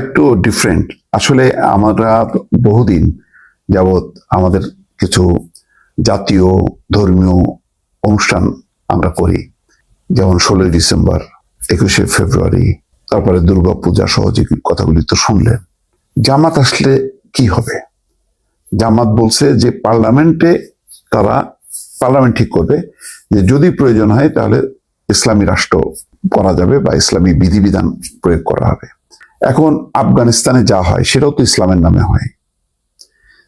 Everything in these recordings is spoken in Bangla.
একটু ডিফারেন্ট আসলে আমরা বহুদিন যাবৎ আমাদের কিছু জাতীয় ধর্মীয় অনুষ্ঠান আমরা করি। যেমন ষোলোই ডিসেম্বর, একুশে ফেব্রুয়ারি, তারপরে দুর্গা পূজা সহ যে কথাগুলি তো শুনলেন। জামাত আসলে কি হবে? জামাত বলছে যে পার্লামেন্টে তারা, পার্লামেন্ট ঠিক করবে যে যদি প্রয়োজন হয় তাহলে ইসলামী রাষ্ট্র করা যাবে বা ইসলামী বিধিবিধান প্রয়োগ করা হবে। এখন আফগানিস্তানে যা হয়, সেটাও তো ইসলামের নামে হয়।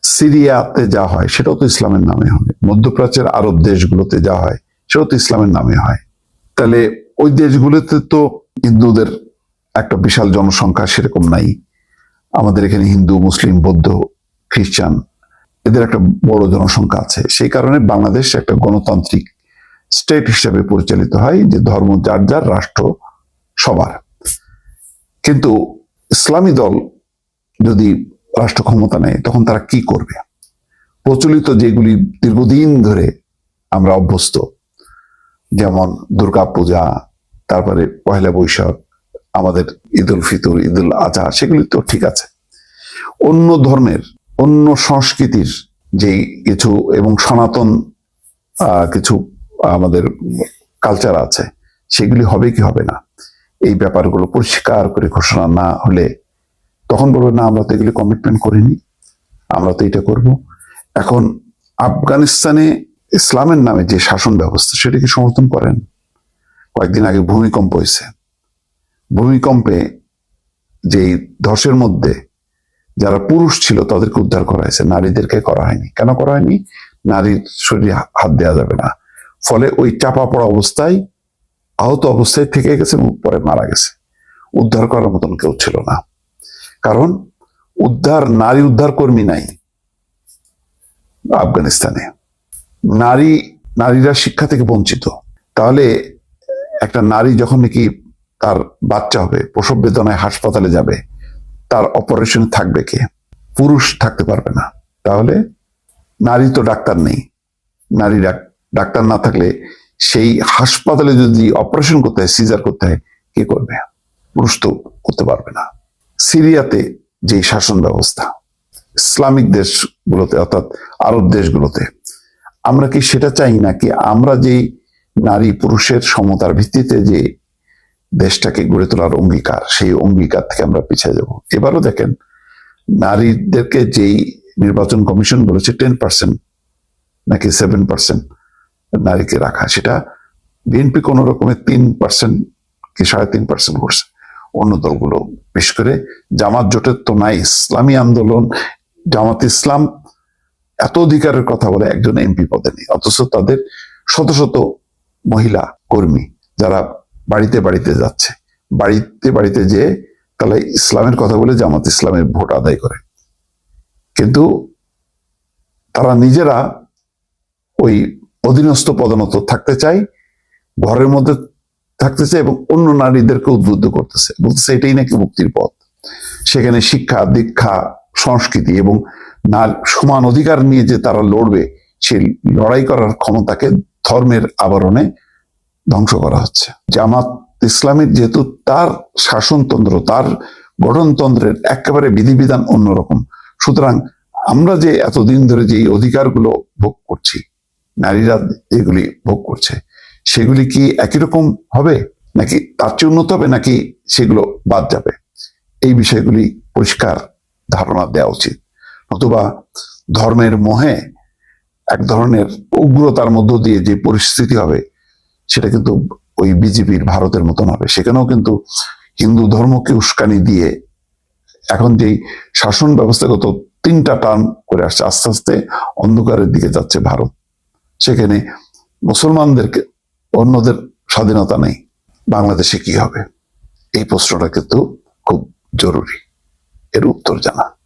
সিরিয়াতে যা হয়, সেটাও তো ইসলামের নামে হয়। মধ্যপ্রাচ্যের আরব দেশগুলোতে যা হয়, সেটাও তো ইসলামের নামে হয়। তাহলে ওই দেশগুলোতে তো হিন্দুদের একটা বিশাল জনসংখ্যা সেরকম নাই। আমাদের এখানে হিন্দু, মুসলিম, বৌদ্ধ, খ্রিস্টান, এদের একটা বড় জনসংখ্যা আছে। সেই কারণে বাংলাদেশ একটা গণতান্ত্রিক স্টেট হিসেবে পরিচালিত হয়, যে ধর্ম যার যার, রাষ্ট্র সবার। কিন্তু ইসলামী দল যদি রাষ্ট্র ক্ষমতা নেয়, তখন তারা কি করবে? প্রচলিত যেগুলি দীর্ঘদিন ধরে আমরা অভ্যস্ত, যেমন দুর্গা পূজা তারপরে পয়লা বৈশাখ, আমাদের ঈদ উল ফিতর ঈদ উল আজহা, সেগুলি তো ঠিক আছে। অন্য ধর্মের, অন্য সংস্কৃতির যে কিছু এবং সনাতন কিছু আমাদের কালচার আছে, সেগুলি হবে কি হবে না? এই ব্যাপারগুলো পরিষ্কার করে ঘোষণা না হলে তখন বলবে, না, আমরা তো এগুলি কমিটমেন্ট করিনি। আমরা তো এটা করব। এখন আফগানিস্তানে ইসলামের নামে যে শাসন ব্যবস্থা সেটাকে সমর্থন করেন? কয়েকদিন আগে ভূমিকম্প হয়েছে। ভূমিকম্পে যে ধসের মধ্যে যারা পুরুষ ছিল, তাদেরকে উদ্ধার করা হয়েছে। নারীদেরকে করা হয়নি। কেন করা হয়নি? নারীর শরীরে হাত দেওয়া যাবে না। ফলে ওই চাপা পড়া অবস্থায় আহত অবস্থায় থেকে গেছে এবং পরে মারা গেছে। উদ্ধার করার মতন কেউ ছিল না। কারণ উদ্ধার, নারী উদ্ধার কর্মী নাই আফগানিস্তানে। নারী, নারীরা শিক্ষা থেকে বঞ্চিত। তাহলে একটা নারী যখন নাকি তার বাচ্চা হবে, প্রসব বেদনায় হাসপাতালে যাবে, তার অপারেশন থাকবে কে? পুরুষ থাকতে পারবে না। তাহলে নারী তো ডাক্তার নেই। নারী ডাক্তার না থাকলে সেই হাসপাতালে যদি অপারেশন করতে হয় সিজার করতে হয়, কে করবে? পুরুষ তো করতে পারবে না। সিরিয়াতে যে শাসন ব্যবস্থা, ইসলামিক দেশগুলোতে, অর্থাৎ আরব দেশগুলোতে, আমরা কি সেটা চাই নাকি আমরা যেই নারী পুরুষের সমতার ভিত্তিতে যে দেশটাকে গড়ে তোলার অঙ্গীকার, সেই অঙ্গীকার থেকে আমরা পিছিয়ে যাব? এবারও দেখেন, নারীদেরকে যেই নির্বাচন কমিশন বলেছে টেন পার্সেন্ট নাকি সেভেন পার্সেন্ট নারীকে রাখা। সেটা বিএনপি কোন রকমের তিন পার্সেন্ট কি সাড়ে তিন পার্সেন্ট করছে। অন্য দলগুলো বিশেষ করে জামাত জোটের তো নাই, ইসলামী আন্দোলন, জামাত ইসলাম এত অধিকারের কথা বলে একজন এমপি পদে নেই, অথচ তাদের শত শত মহিলা কর্মী যারা বাড়িতে বাড়িতে যাচ্ছে। বাড়িতে বাড়িতে যে তাহলে ইসলামের কথা বলে জামাত ইসলামের ভোট আদায় করে। কিন্তু তারা নিজেরা ওই অধীনস্থ পদনত থাকতে চাই, ঘরের মধ্যে থাকতে চায় এবং অন্য নারীদেরকে উদ্বুদ্ধ করতেছে। বলতেছে, এটাই নাকি মুক্তির পথ। সেখানে শিক্ষা, দীক্ষা, সংস্কৃতি এবং নার, সমান অধিকার নিয়ে যে তারা লড়বে সেই লড়াই করার ক্ষমতাকে ধর্মের আবরণে ধ্বংস করা হচ্ছে। জামাত ইসলামের যেহেতু তার শাসনতন্ত্র, তার গঠনতন্ত্রের একেবারে বিধিবিধান অন্যরকম। সুতরাং আমরা যে এতদিন ধরে যে অধিকারগুলো ভোগ করছি নারীরা এগুলি ভোগ করছে। সেগুলি কি একই রকম হবে? নাকি তার চেয়ে উন্নত হবে, নাকি সেগুলো বাদ যাবে? এই বিষয়গুলি পরিষ্কার ধারণা দেওয়া উচিত। নতুবা ধর্মের মোহে এক ধরনের উগ্রতার মধ্য দিয়ে যে পরিস্থিতি হবে, সেটা কিন্তু ওই বিজেপির ভারতের মতন হবে। সেখানেও কিন্তু হিন্দু ধর্মকে উস্কানি দিয়ে এখন যেই শাসন ব্যবস্থাগত তিনটা টার্ম করে আসছে, আস্তে আস্তে অন্ধকারের দিকে যাচ্ছে ভারত। সেখানে মুসলমানদেরকে, অন্যদের স্বাধীনতা নেই। বাংলাদেশে কি হবে? এই প্রশ্নটা কিন্তু খুব জরুরি। এর উত্তর জানা।